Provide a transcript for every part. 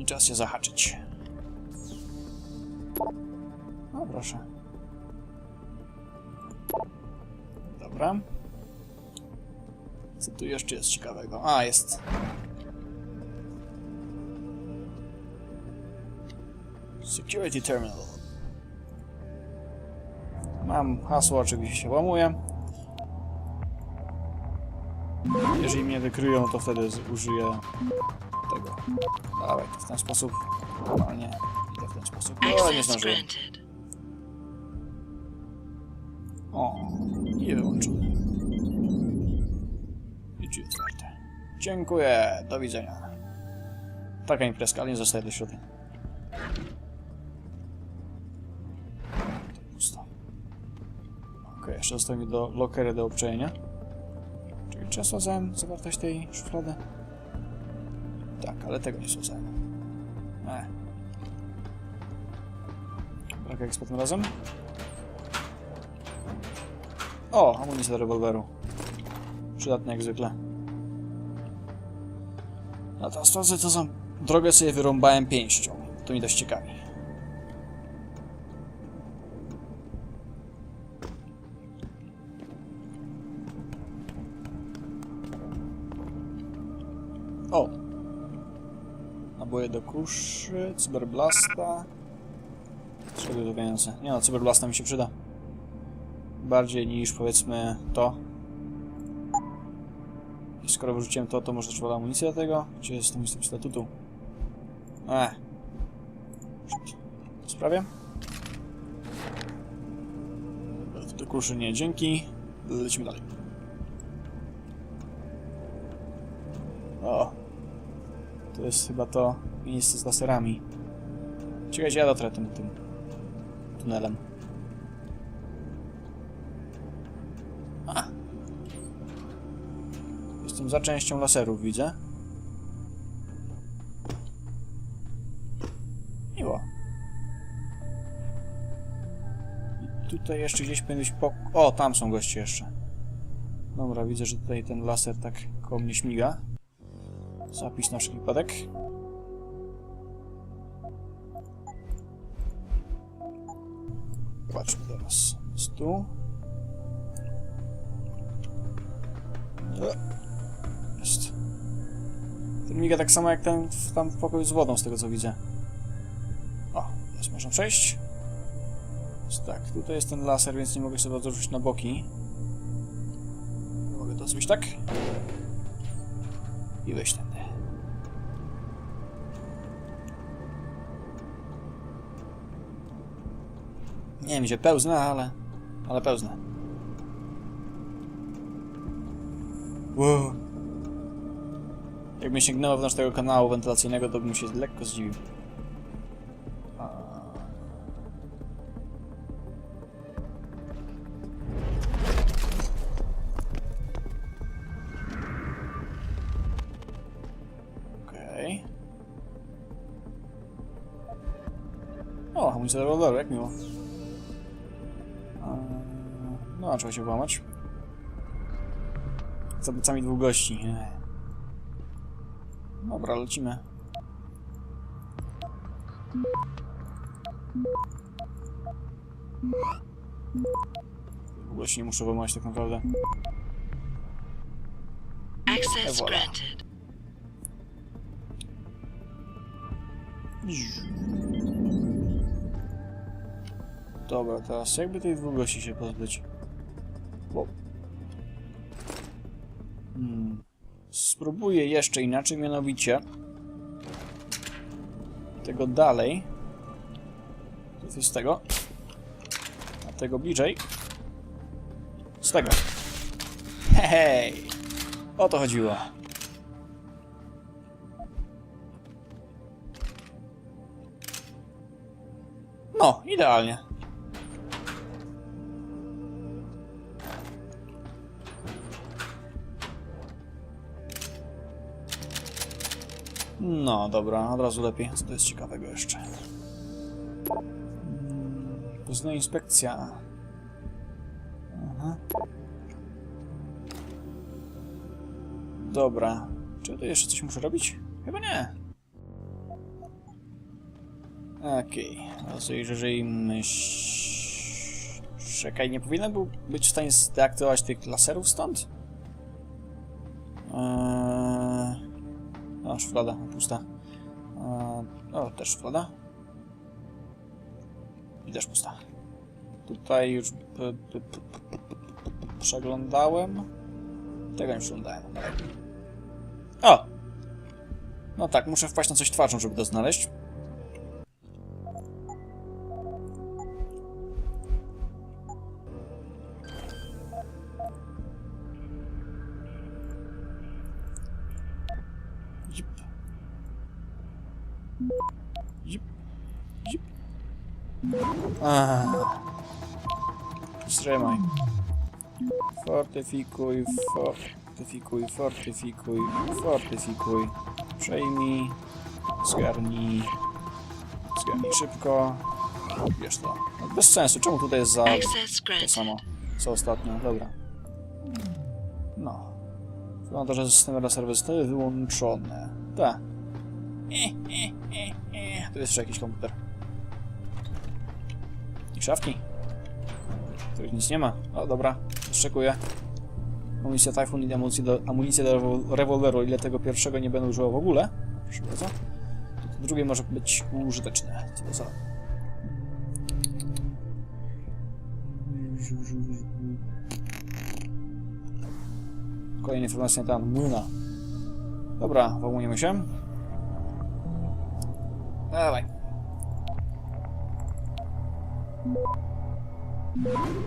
I czas się zahaczyć. No proszę. Dobra. Co tu jeszcze jest ciekawego? A, jest. Security Terminal. Mam hasło, oczywiście się łamuję. Jeżeli mnie wykryją, to wtedy użyję. Dawaj, to w ten sposób. Normalnie idę w ten sposób. O, nie zdążyłem. O, nie wyłączone. I drzwi otwarte. Dziękuję, do widzenia. Taka imprezka, ale nie zostaje do środka. To pusto. Okej, jeszcze zostaje mi do lokery do obczajenia. Czyli sprawdzałem zawartość tej szuflady? Tak, ale tego nie sprawdzałem. E. Brak z tym razem. O, amunicja do rewolweru. Przydatne jak zwykle. A teraz sprawdzę co za drogę sobie wyrąbałem pięścią. To mi dość ciekawi. Do kuszy, cyberblasta. Sobie to więcej. Nie no, cyberblasta mi się przyda. Bardziej niż powiedzmy to. I skoro wyrzuciłem to, to może trzeba amunicję do tego? Gdzie jest ten list statutu? Eee. Sprawie? Do kuszy nie, dzięki. Lecimy dalej. O. To jest chyba to miejsce z laserami. Czekajcie, ja dotrę tym, tym tunelem. A. Jestem za częścią laserów, widzę. Miło. I tutaj jeszcze gdzieś powinien pok... O, tam są goście jeszcze. Dobra, widzę, że tutaj ten laser tak koło mnie śmiga. Zapis na wszelki wypadek. Zobaczmy teraz. Jest tu. Jest. Ten miga tak samo jak ten w, tam w pokoju z wodą, z tego co widzę. O, jest, można przejść. Jest tak, tutaj jest ten laser, więc nie mogę sobie odrzucić na boki. Mogę to zrobić tak. I wejść tędy. Nie wiem, gdzie pełznę, ale... Ale pełznę. Wow. Jakbym sięgnęło wewnątrz tego kanału wentylacyjnego, to bym się lekko zdziwił. O, amunicja do rewolweru, jak miło. Trzeba się włamać. Za plecami dwóch gości. Dobra, lecimy. Dwóch gości nie muszę włamać tak naprawdę. Access granted. Dobra, teraz jakby tych dwóch gości się pozbyć? Hmm. Spróbuję jeszcze inaczej, mianowicie tego dalej. To z tego. A tego bliżej. Z tego. Hej! O to chodziło. No, idealnie. No, dobra, od razu lepiej. Co to jest ciekawego jeszcze? Mm, Poznaję inspekcja. Aha. Dobra. Czy tu jeszcze coś muszę robić? Chyba nie. Okej, okay. zajrzyjmy... Czekaj, nie powinien był być w stanie zdeaktywować tych laserów stąd? Eee... O, szuflada, pusta. Eee... O, też szuflada. I też pusta. Tutaj już przeglądałem. Tego nie przeglądałem. O! No tak, muszę wpaść na coś twarzą, żeby to znaleźć. Wstrzymaj. Fortyfikuj, fortyfikuj, fortyfikuj, fortyfikuj. Przejmij. Zgarnij. Zgarnij szybko. Wiesz to. No, Bez sensu. Czemu tutaj jest za to samo, co ostatnio? Dobra. No. Wygląda, że systemy laserowe zostały wyłączone. Tak. Tu jest jeszcze jakiś komputer. I szafki. Tu już nic nie ma. O, dobra. Szczekuję. Amunicja Typhoon i amunicję do, do rewol- rewolweru. Ile tego pierwszego nie będę używał w ogóle. Proszę bardzo. To, drugie może być użyteczne. Co to za... Kolejne informacje na temat młyna. Dobra, wołujemy się. Dawaj.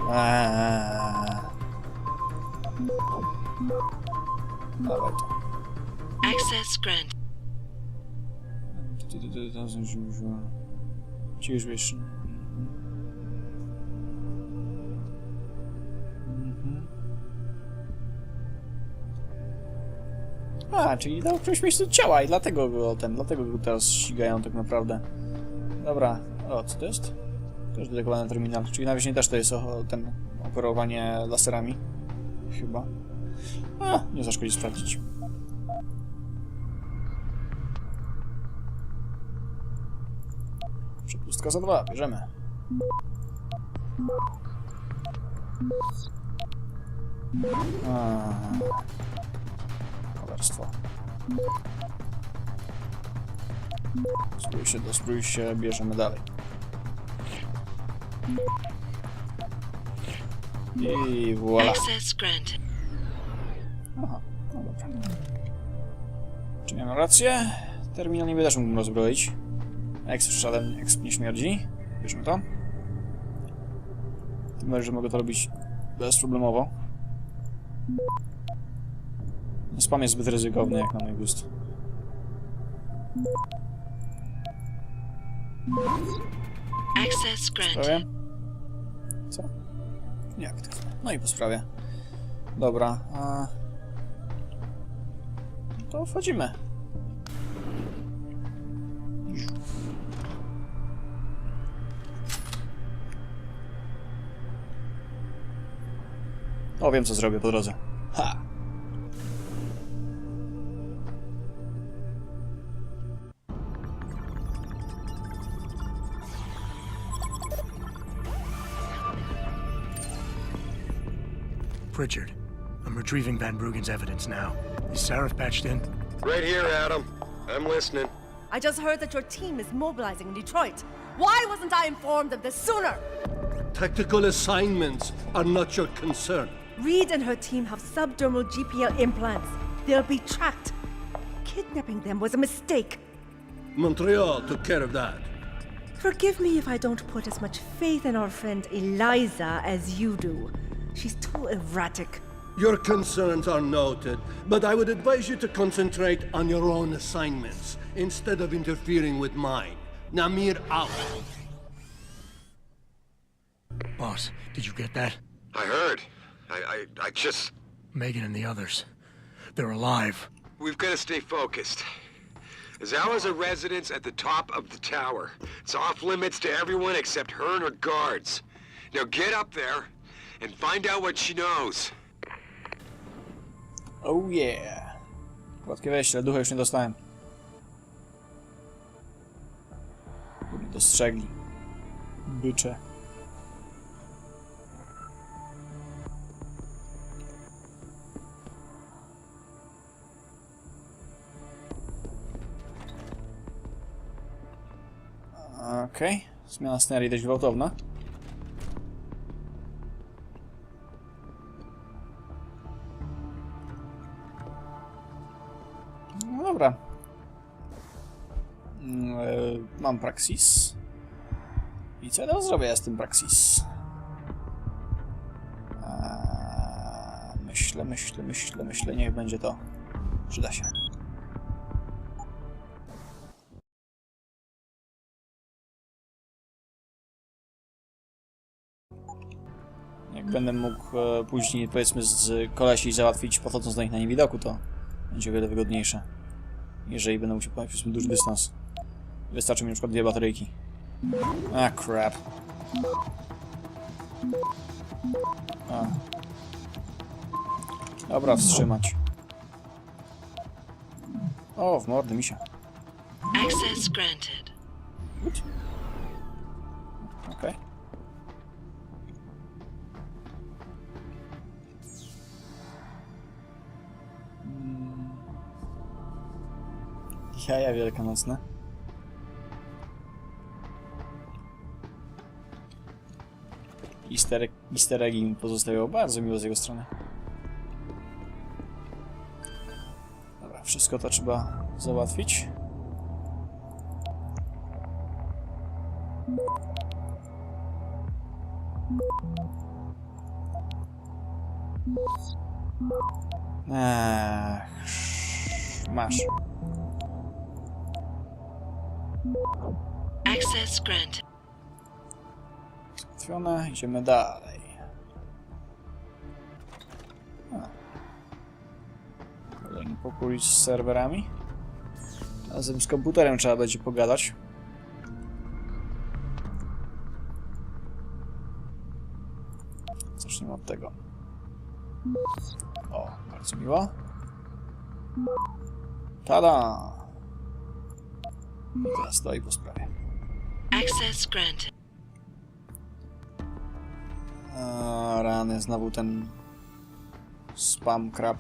Eee. Dawaj to. Access granted. Ci już wiesz. Mhm. A, czyli dał ktoś miejscu ciała i dlatego go ten, dlatego go teraz ścigają tak naprawdę. Dobra, o, co to jest? Też dedykowany terminal, czyli na wierzchni też to jest o, ten operowanie laserami. Chyba. A, nie zaszkodzi sprawdzić. Przepustka za dwa, bierzemy. Cholerstwo. Zbrój się, dozbrój się, bierzemy dalej. I voilà. Access granted. Aha, no dobra. Czy miałem rację? Terminal nie też mógłbym rozbroić. Exp żaden exp nie śmierdzi. Bierzemy to. Tym bardziej, że mogę to robić bezproblemowo. Spam jest zbyt ryzykowny jak na mój gust. Access granted. To? No i po sprawie. Dobra, a... To wchodzimy. O, wiem co zrobię po drodze. Ha! Pritchard, I'm retrieving Van Bruggen's evidence now. Is Sarif patched in? Right here, Adam. I'm listening. I just heard that your team is mobilizing in Detroit. Why wasn't I informed of this sooner? Tactical assignments are not your concern. Reed and her team have subdermal GPL implants. They'll be tracked. Kidnapping them was a mistake. Montreal took care of that. Forgive me if I don't put as much faith in our friend Eliza as you do. She's too erratic. Your concerns are noted, but I would advise you to concentrate on your own assignments instead of interfering with mine. Namir out. Boss, did you get that? I heard. I, I, I just. Megan and the others. They're alive. We've got to stay focused. Zawa's a residence at the top of the tower. It's off limits to everyone except her and her guards. Now get up there and find out what she knows. Oh yeah. Gładkie wejście, ducha już nie dostałem. Kurde, dostrzegli. Bycze. Okej, zmiana scenarii dość gwałtowna. Dobra. Mm, e, Mam Praxis. I co teraz zrobię z tym Praxis? Eee, Myślę, myślę, myślę, myślę, niech będzie to. Przyda się. Jak będę mógł e, później, powiedzmy, z kolesi załatwić, podchodząc do nich na niewidoku, to będzie o wiele wygodniejsze. Jeżeli będę musiał pojechać, powiedzmy, duży dystans. Wystarczy mi na przykład dwie bateryjki. A, crap. A. Dobra, wstrzymać. O, w mordy misia. Access granted. Jaja wielkanocne. Easter, easter eggi mi pozostawiało bardzo miło z jego strony. Dobra, wszystko to trzeba załatwić. Idziemy dalej. Kolejny pokój z serwerami. Razem z komputerem trzeba będzie pogadać. Zacznijmy od tego. O, bardzo miło. Tada! I teraz daj po sprawie. Access granted. Rany, znowu ten spam crap.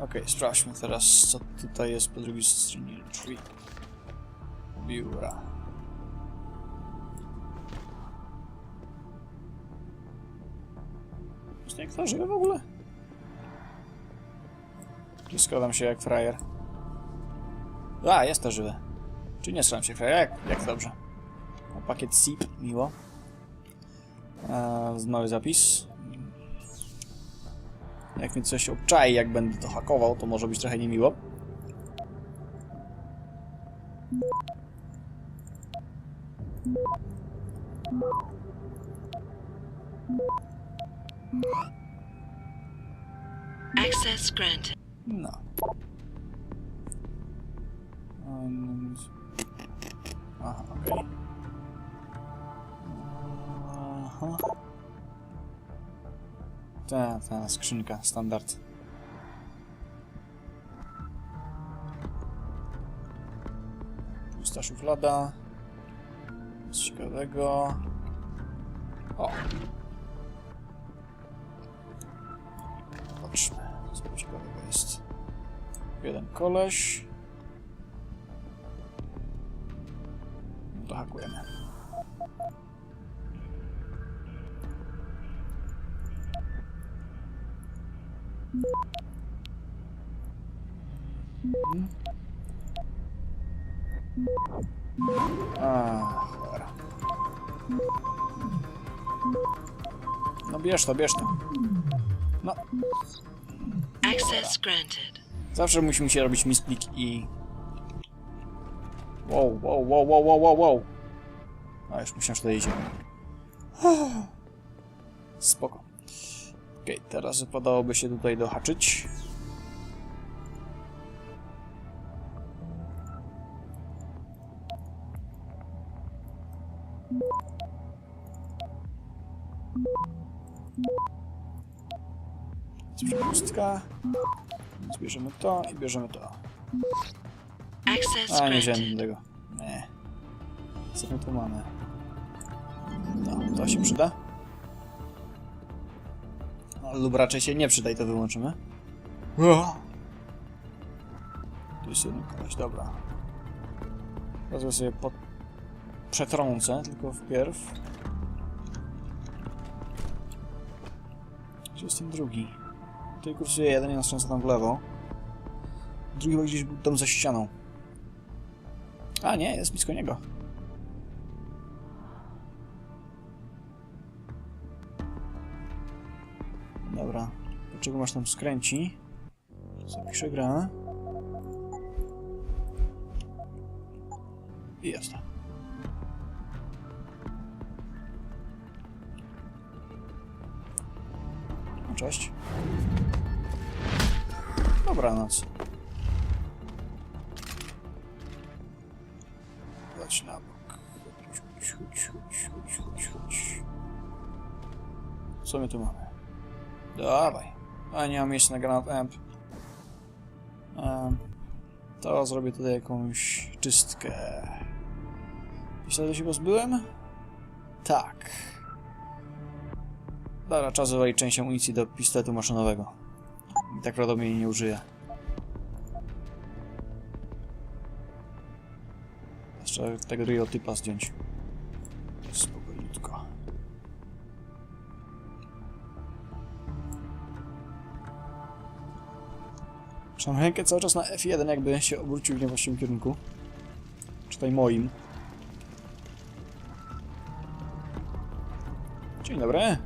Okej, sprawdźmy teraz, co tutaj jest po drugiej stronie drzwi. Biura. Jest nie kto żyje w ogóle? Czy składam się jak frajer? A, jest to żywe. Czy nie składam się frajer? Jak, jak dobrze. O, pakiet SIP, miło. Eee, nowy zapis. Jak mi coś obczai, jak będę to hakował, to może być trochę niemiło. Access granted. No. Um, Aha, okej. Aha. Ta, ta skrzynka, standard. Pusta szuflada. Nic ciekawego. O! Patrzmy, co ciekawego jest. Jeden koleś. No hakujemy. A, cholera. No bierz to, bierz to. No, Access granted. Zawsze musimy się robić misplik i... Wow, wow, wow, wow, wow, wow, wow. A już myślałem, że to idzie. Spoko. Okej, teraz wypadałoby się tutaj dohaczyć. Jest przepustka. Więc bierzemy to i bierzemy to. A, nie wziąłem tego. Nie. Co my tu mamy? No, to się przyda. No, lub raczej się nie przyda i to wyłączymy. O! Tu jest jeden koleś, dobra. Teraz sobie pod... przetrącę, tylko wpierw. Gdzie jest ten drugi? Tutaj kursuje jeden, jeden strzelca tam w lewo. Drugi chyba gdzieś był tam za ścianą. A nie, jest blisko niego. Dlaczego masz tam skręci? Zapiszę grę. I jest. No, Cześć. Dobranoc. Chodź na bok. Chodź, chodź, chodź, chodź, chodź, chodź. Co my tu mamy? Dawaj. A nie mam na granat amp. Em, to zrobię tutaj jakąś czystkę. Myślę, że się pozbyłem? Tak. Dobra, czas wywalić część amunicji do pistoletu maszynowego. I tak prawdopodobnie jej nie użyję. Jeszcze tego drugiego typa zdjąć. Trzymam rękę cały czas na F1, jakby się obrócił w niewłaściwym kierunku. Czytaj moim. Dzień dobry.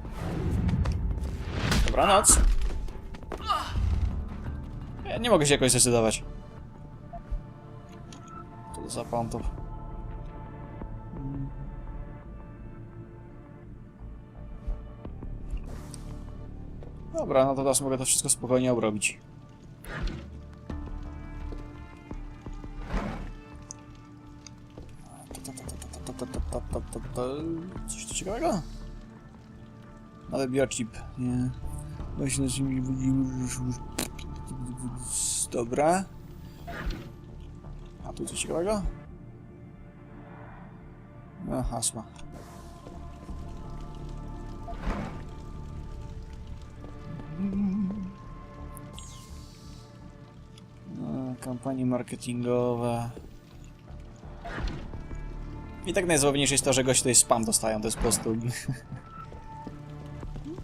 Dobranoc. Ja nie mogę się jakoś zdecydować. To za pantów? Dobra, no to teraz mogę to wszystko spokojnie obrobić. Coś tu ciekawego? Ale biochip, nie. Właśnie z nimi Dobra. A tu coś ciekawego? No, hasła. No, kampanie marketingowe. I tak najzabawniejsze jest to, że goście tutaj spam dostają, to jest po prostu...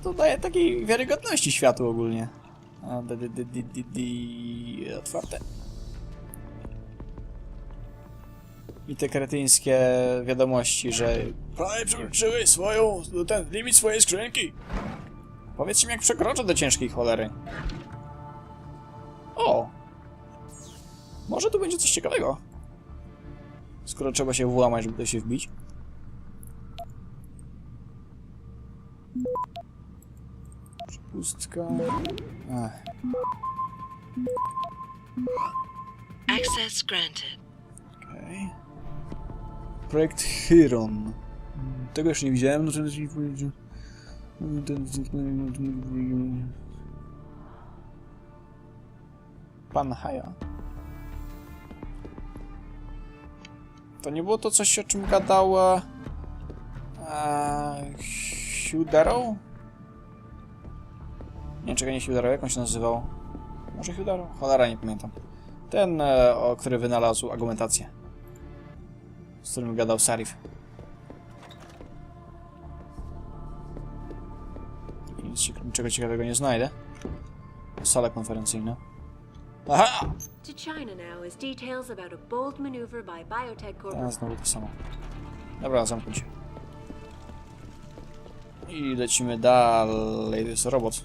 to daje takiej wiarygodności światu ogólnie. A, d, d, d, d, d, d, otwarte. I te kretyńskie wiadomości, że prawie przekroczyły swoją, ten limit swojej skrzynki. Powiedzcie mi, jak przekroczę do ciężkiej cholery. O! Może tu będzie coś ciekawego. Skoro trzeba się włamać, żeby to się wbić. Przepustka. Ech. Access granted. Okej. Projekt Chiron. Tego jeszcze nie widziałem, no to jest... Pan Haja. To nie było to coś, o czym gadał... E, e, Hugh Darrow? Nie, czekaj, nie Hugh Darrow, jak on się nazywał? Może Hugh Darrow? Cholera, nie pamiętam. Ten, e, o, który wynalazł argumentację. Z którym gadał Sarif. Nic, niczego ciekawego nie znajdę. Sala konferencyjna. Aha! To China now is details about a bold maneuver by Biotech A, Corporation. znowu to samo. Dobra, zamknąć. I lecimy dalej. To jest robot.